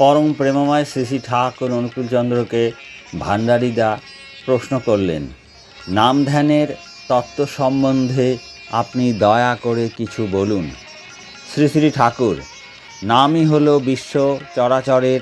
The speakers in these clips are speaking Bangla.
পরম প্রেমময় শ্রী শ্রী ঠাকুর অনুকূলচন্দ্রকে ভান্ডারীদা প্রশ্ন করলেন নাম ধ্যানের তত্ত্ব সম্বন্ধে আপনি দয়া করে কিছু বলুন। শ্রী শ্রী ঠাকুর, নামই হল বিশ্ব চরাচরের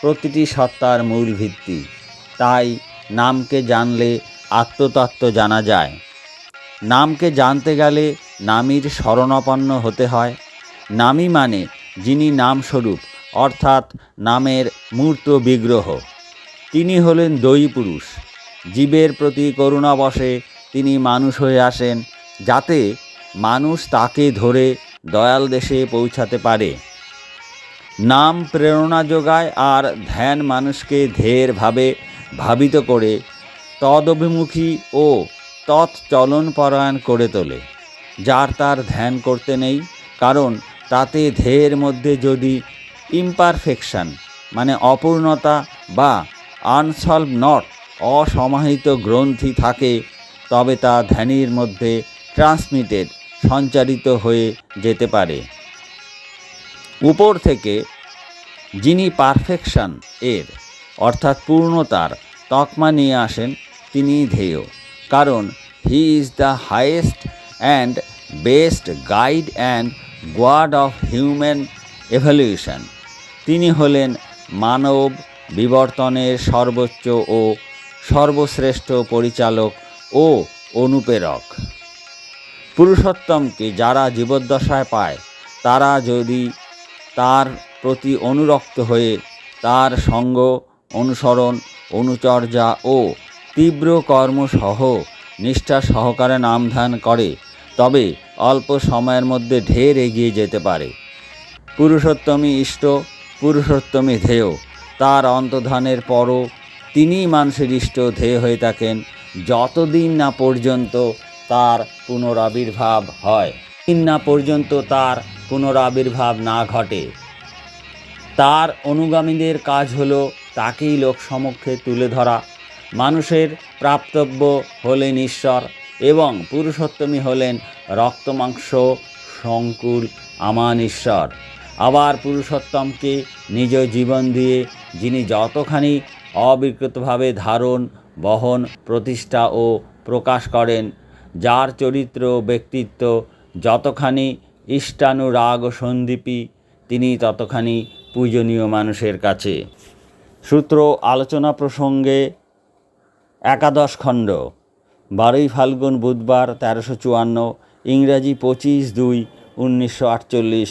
প্রতিটি সত্তার মূল ভিত্তি। তাই নামকে জানলে আত্মতত্ত্ব জানা যায়। নামকে জানতে গেলে নামীর শরণাপন্ন হতে হয়। নামী মানে যিনি নামস্বরূপ। অর্থাৎ নামের মূর্ত বিগ্রহ। তিনি হলেন দয়ী পুরুষ। জীবের প্রতি করুণাবশে তিনি মানুষ হয়ে আসেন, যাতে মানুষ তাকে ধরে দয়াল দেশে পৌঁছাতে পারে। নাম প্রেরণা যোগায় আর ধ্যান মানুষকে ধেরভাবে ভাবিত করে, তদভিমুখী ও তৎচলনপরায়ণ করে তোলে, যার তার ধ্যান করতে নেই, কারণ তাতে ধেয়ের মধ্যে যদি ইমপারফেকশন মানে অপূর্ণতা বা আনসলভ নট অসমাহিত গ্রন্থি থাকে, তবে তা ধ্যানের মধ্যে ট্রান্সমিটেড সঞ্চারিত হয়ে যেতে পারে। উপর থেকে, যিনি পারফেকশন এর, অর্থাৎ পূর্ণতার তকমা নিয়ে আসেন, তিনি ধেয় কারণ he is the highest and best guide and god of human evolution তিনি হলেন মানব বিবর্তনের সর্বোচ্চ ও সর্বশ্রেষ্ঠ পরিচালক ও অনুপ্রেরক। পুরুষোত্তমকে যারা জীবদ্দশায় পায়, তারা যদি তার প্রতি অনুরক্ত হয়ে তার সঙ্গ, অনুসরণ, অনুচর্যা ও তীব্র কর্মসহ নিষ্ঠা সহকারে নামধান করে, তবে অল্প সময়ের মধ্যে ঢের এগিয়ে যেতে পারে। পুরুষোত্তমী ইষ্ট পুরুষোত্তমী ধেয়। তার অন্তধানের পরও তিনিই মানুষের ইষ্ট ধেয় হয়ে থাকেন। যতদিন না পর্যন্ত তার পুনরাবির্ভাব হয় দিন না পর্যন্ত তার পুনরাবির্ভাব না ঘটে। তার অনুগামীদের কাজ হলো তাকেই লোক সমক্ষে তুলে ধরা। মানুষের প্রাপ্তব্য হলেন ঈশ্বর এবং পুরুষোত্তমী হলেন রক্তমাংস, সংকুল, আমান ঈশ্বর। আবার পুরুষোত্তমকে নিজ জীবন দিয়ে, যিনি যতখানি অবিকৃতভাবে ধারণ, বহন, প্রতিষ্ঠা ও প্রকাশ করেন, যার চরিত্র ব্যক্তিত্ব যতখানি ইষ্টানুরাগ সন্দীপী, তিনি ততখানি পূজনীয় মানুষের কাছে। সূত্র আলোচনা প্রসঙ্গে একাদশ খণ্ড, বারোই ফাল্গুন বুধবার তেরোশো চুয়ান্ন, ইংরাজি পঁচিশ দুই, উনিশশো আটচল্লিশ